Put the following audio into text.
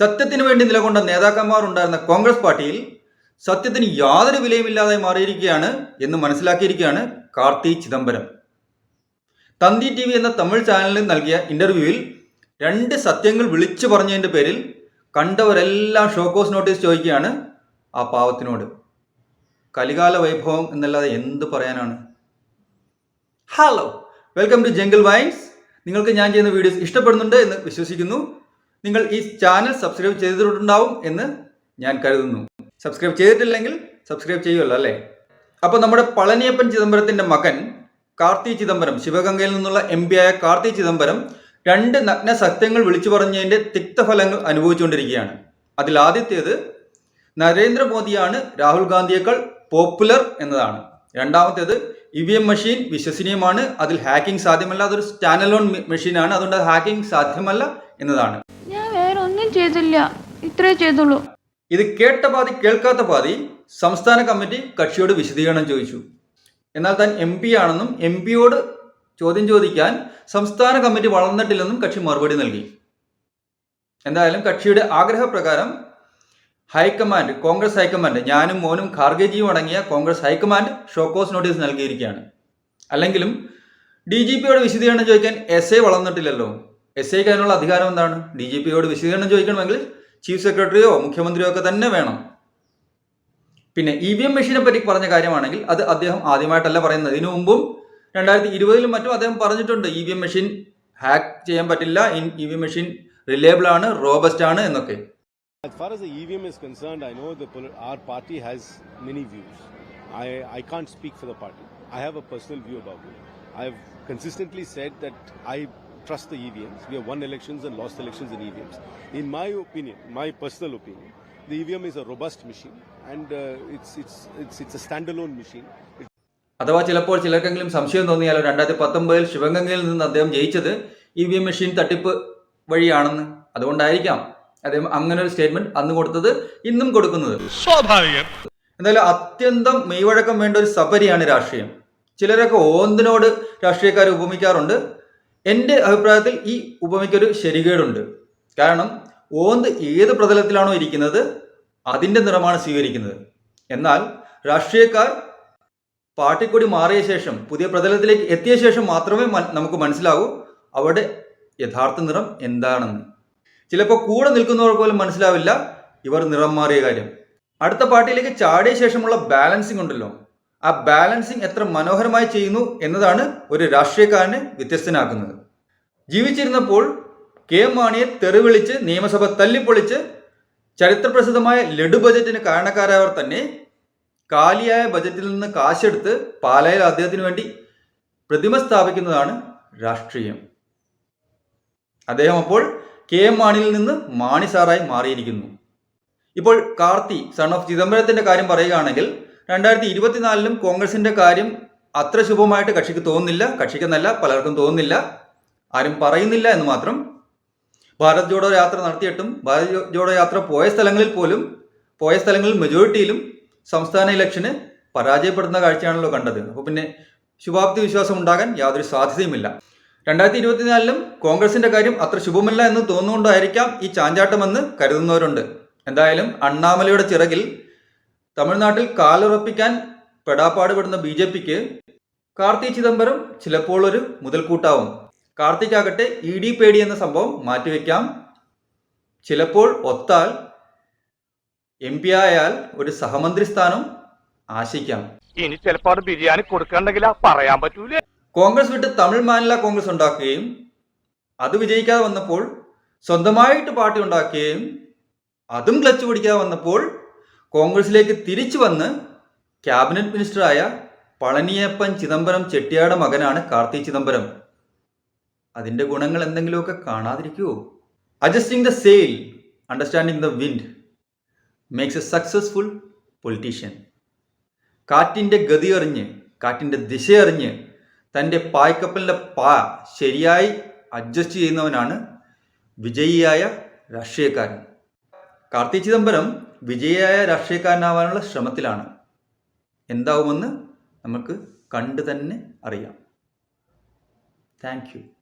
സത്യത്തിന് വേണ്ടി നിലകൊണ്ട നേതാക്കന്മാർ ഉണ്ടായിരുന്ന കോൺഗ്രസ് പാർട്ടിയിൽ സത്യത്തിന് യാതൊരു വിലയുമില്ലാതെ മാറിയിരിക്കുകയാണ് എന്ന് മനസ്സിലാക്കിയിരിക്കുകയാണ് കാർത്തി ചിദംബരം. തന്തി ടി വി എന്ന തമിഴ് ചാനലിൽ നൽകിയ ഇന്റർവ്യൂവിൽ രണ്ട് സത്യങ്ങൾ വിളിച്ചു പറഞ്ഞതിന്റെ പേരിൽ കണ്ടവരെല്ലാം ഷോക്കോസ് നോട്ടീസ് ചോദിക്കുകയാണ് ആ പാവത്തിനോട്. കലികാല വൈഭവം എന്നല്ലാതെ എന്ത് പറയാനാണ്? Hello welcome to jungle vines നിങ്ങൾക്ക് ഞാൻ ചെയ്യുന്ന വീഡിയോസ് ഇഷ്ടപ്പെടുന്നുണ്ട് എന്ന് വിശ്വസിക്കുന്നു. നിങ്ങൾ ഈ ചാനൽ സബ്സ്ക്രൈബ് ചെയ്തിട്ടുണ്ടാവും എന്ന് ഞാൻ കരുതുന്നു. സബ്സ്ക്രൈബ് ചെയ്തിട്ടില്ലെങ്കിൽ സബ്സ്ക്രൈബ് ചെയ്യുമല്ലോ അല്ലേ? അപ്പോൾ നമ്മുടെ പളനിയപ്പൻ ചിദംബരത്തിന്റെ മകൻ കാർത്തി ചിദംബരം ശിവഗംഗയിൽ നിന്നുള്ള എം പി ആയ കാർത്തി ചിദംബരം രണ്ട് നഗ്ന സത്യങ്ങൾ വിളിച്ചു പറഞ്ഞതിന്റെ തിക്തഫലങ്ങൾ അനുഭവിച്ചുകൊണ്ടിരിക്കുകയാണ്. അതിൽ ആദ്യത്തേത് നരേന്ദ്രമോദിയാണ് രാഹുൽ ഗാന്ധിയേക്കാൾ പോപ്പുലർ എന്നതാണ്. രണ്ടാമത്തേത് ഇ വി എം മെഷീൻ വിശ്വസനീയമാണ് അതിൽ ഹാക്കിംഗ് സാധ്യമല്ല അതൊരു സ്റ്റാൻഡലോൺ മെഷീനാണ്. അതുകൊണ്ട് ഹാക്കിംഗ് സാധ്യമല്ല എന്നതാണ്. ഞാൻ വേറെ ഒന്നും ചെയ്തില്ല. ഇത്രേ ചെയ്തുള്ളൂ. ഇത് കേട്ട പാതി കേൾക്കാത്ത പാതി സംസ്ഥാന കമ്മിറ്റി കക്ഷിയോട് വിശദീകരണം ചോദിച്ചു. എന്നാൽ താൻ എം പി ആണെന്നും എം പിയോട് ചോദ്യം ചോദിക്കാൻ സംസ്ഥാന കമ്മിറ്റി വളർന്നിട്ടില്ലെന്നും കക്ഷി മറുപടി നൽകി. എന്തായാലും കക്ഷിയുടെ ആഗ്രഹപ്രകാരം ഹൈക്കമാൻഡ് കോൺഗ്രസ് ഹൈക്കമാൻഡ് ഞാനും മോനും ഖാർഗേജിയും അടങ്ങിയ കോൺഗ്രസ് ഹൈക്കമാൻഡ് ഷോക്കോസ് നോട്ടീസ് നൽകിയിരിക്കുകയാണ്. അല്ലെങ്കിലും ഡി ജി പിയോട് വിശദീകരണം ചോദിക്കാൻ എസ് എ വളർന്നിട്ടില്ലല്ലോ. എസ് ഐക്ക് അതിനുള്ള അധികാരം എന്താണ് ഡി ജി പിയോട് വിശദീകരണം ചോദിക്കണമെങ്കിൽ ചീഫ് സെക്രട്ടറിയോ മുഖ്യമന്ത്രിയോ ഒക്കെ തന്നെ വേണം പിന്നെ ഇ വി എം മെഷീനെ പറ്റി പറഞ്ഞ കാര്യമാണെങ്കിൽ അത് അദ്ദേഹം ആദ്യമായിട്ടല്ല പറയുന്നത് ഇതിനു മുമ്പും രണ്ടായിരത്തി ഇരുപതിലും മറ്റും അദ്ദേഹം പറഞ്ഞിട്ടുണ്ട് E V M machine hack ചെയ്യാൻ പറ്റില്ല E V M machine reliable ആണ് റോബസ്റ്റ് ആണ് എന്നൊക്കെ As far as the EVM is concerned, I know the our party has many views. I, I can't speak for the party. I have a personal view about it. I've consistently said that I trust the EVMs. We have won elections and lost elections in EVMs. In my opinion, my personal opinion, the EVM is a robust machine and uh, it's, it's, it's, it's a standalone machine. It അഥവാ ചിലപ്പോൾ ചിലർക്കെങ്കിലും സംശയം തോന്നിയാലോ രണ്ടായിരത്തി പത്തൊമ്പതിൽ ശിവഗംഗയിൽ നിന്ന് അദ്ദേഹം ജയിച്ചത് E V M machine തട്ടിപ്പ് വഴിയാണെന്ന് അതുകൊണ്ടായിരിക്കാം അദ്ദേഹം അങ്ങനെ ഒരു സ്റ്റേറ്റ്മെന്റ് അന്ന് കൊടുത്തത് ഇന്നും കൊടുക്കുന്നത് സ്വാഭാവികം എന്തായാലും അത്യന്തം മെയ്വഴക്കം വേണ്ട ഒരു സബരിയാണ് രാഷ്ട്രീയം ചിലരൊക്കെ ഓന്തിനോട് രാഷ്ട്രീയക്കാരെ ഉപമിക്കാറുണ്ട് എന്റെ അഭിപ്രായത്തിൽ ഈ ഉപമയ്ക്കൊരു ശരികേടുണ്ട്. കാരണം ഓന്ത് ഏത് പ്രതലത്തിലാണോ ഇരിക്കുന്നത് അതിന്റെ നിറമാണ് സ്വീകരിക്കുന്നത്. എന്നാൽ രാഷ്ട്രീയക്കാർ പാർട്ടിക്കൊടി മാറിയ ശേഷം പുതിയ പ്രതലത്തിലേക്ക് എത്തിയ ശേഷം മാത്രമേ നമുക്ക് മനസ്സിലാവൂ അവിടെ യഥാർത്ഥ നിറം എന്താണെന്ന്. ചിലപ്പോൾ കൂടെ നിൽക്കുന്നവർ പോലും മനസ്സിലാവില്ല ഇവർ നിറം മാറിയ കാര്യം. അടുത്ത പാർട്ടിയിലേക്ക് ചാടിയ ശേഷമുള്ള ബാലൻസിംഗ് ഉണ്ടല്ലോ. ആ ബാലൻസിങ് എത്ര മനോഹരമായി ചെയ്യുന്നു എന്നതാണ് ഒരു രാഷ്ട്രീയക്കാരനെ വ്യത്യസ്തനാക്കുന്നത്. ജീവിച്ചിരുന്നപ്പോൾ കെ എം മാണിയെ തെറിവിളിച്ച് നിയമസഭ തല്ലിപ്പൊളിച്ച് ചരിത്രപ്രസിദ്ധമായ ലഡു ബജറ്റിന് കാരണക്കാരായവർ തന്നെ കാലിയായ ബജറ്റിൽ നിന്ന് കാശെടുത്ത് പാലായിൽ അദ്ദേഹത്തിന് വേണ്ടി പ്രതിമ സ്ഥാപിക്കുന്നതാണ് രാഷ്ട്രീയം. അദ്ദേഹം അപ്പോൾ കെ എം മാണിയിൽ നിന്ന് മാണി സാറായി മാറിയിരിക്കുന്നു. ഇപ്പോൾ കാർത്തി സൺ ഓഫ് ചിദംബരത്തിന്റെ കാര്യം പറയുകയാണെങ്കിൽ രണ്ടായിരത്തി ഇരുപത്തിനാലിലും കോൺഗ്രസിന്റെ കാര്യം അത്ര ശുഭമായിട്ട് കക്ഷിക്ക് തോന്നുന്നില്ല കക്ഷിക്കെന്നല്ല പലർക്കും തോന്നുന്നില്ല. ആരും പറയുന്നില്ല എന്ന് മാത്രം. ഭാരത് ജോഡോ യാത്ര നടത്തിയിട്ടും ഭാരത് ജോഡോ യാത്ര പോയ സ്ഥലങ്ങളിൽ പോലും പോയ സ്ഥലങ്ങളിൽ മെജോറിറ്റിയിലും സംസ്ഥാന ഇലക്ഷന് പരാജയപ്പെടുന്ന കാഴ്ചയാണല്ലോ കണ്ടത്. അപ്പോൾ പിന്നെ ശുഭാപ്തി വിശ്വാസം ഉണ്ടാകാൻ യാതൊരു സാധ്യതയുമില്ല. രണ്ടായിരത്തി ഇരുപത്തിനാലിലും കോൺഗ്രസിന്റെ കാര്യം അത്ര ശുഭമല്ല എന്ന് തോന്നുകൊണ്ടായിരിക്കാം ഈ ചാഞ്ചാട്ടമെന്ന് കരുതുന്നവരുണ്ട്. എന്തായാലും അണ്ണാമലയുടെ ചിറകിൽ തമിഴ്നാട്ടിൽ കാലുറപ്പിക്കാൻ പെടാപ്പാടുപെടുന്ന ബി ജെ പിക്ക് കാർത്തി ചിദംബരം ചിലപ്പോൾ ഒരു മുതൽക്കൂട്ടാവും. കാർത്തിക്കാകട്ടെ ഇ ഡി പേടി എന്ന സംഭവം മാറ്റിവെക്കാം. ചിലപ്പോൾ ഒത്താൽ എം പി ആയാൽ ഒരു സഹമന്ത്രി സ്ഥാനം ആശിക്കാം. ഇനി ചിലപ്പോൾ ബിരിയാണി കൊടുക്കണ്ടെങ്കിൽ പറയാൻ പറ്റൂലേ? കോൺഗ്രസ് വിട്ട് തമിഴ് മാനില കോൺഗ്രസ് ഉണ്ടാക്കുകയും അത് വിജയിക്കാതെ വന്നപ്പോൾ സ്വന്തമായിട്ട് പാർട്ടി ഉണ്ടാക്കുകയും അതും ക്ലച്ച് പിടിക്കാതെ വന്നപ്പോൾ കോൺഗ്രസിലേക്ക് തിരിച്ചു വന്ന് ക്യാബിനറ്റ് മിനിസ്റ്ററായ പളനിയപ്പൻ ചിദംബരം ചെട്ടിയാട മകനാണ് കാർത്തി ചിദംബരം. അതിന്റെ ഗുണങ്ങൾ എന്തെങ്കിലുമൊക്കെ കാണാതിരിക്കുമോ adjusting the sail understanding the wind makes a successful politician കാറ്റിന്റെ ഗതി അറിഞ്ഞ് കാറ്റിന്റെ ദിശയറിഞ്ഞ് തന്റെ പായ്ക്കപ്പലിന്റെ പാ ശരിയായി അഡ്ജസ്റ്റ് ചെയ്യുന്നവനാണ് വിജയിയായ രാഷ്ട്രീയക്കാരൻ. കാർത്തി ചിദംബരം വിജയിയായ രാഷ്ട്രീയക്കാരനാവാനുള്ള ശ്രമത്തിലാണ്. എന്താവുമെന്ന് നമുക്ക് കണ്ടു തന്നെ അറിയാം. താങ്ക്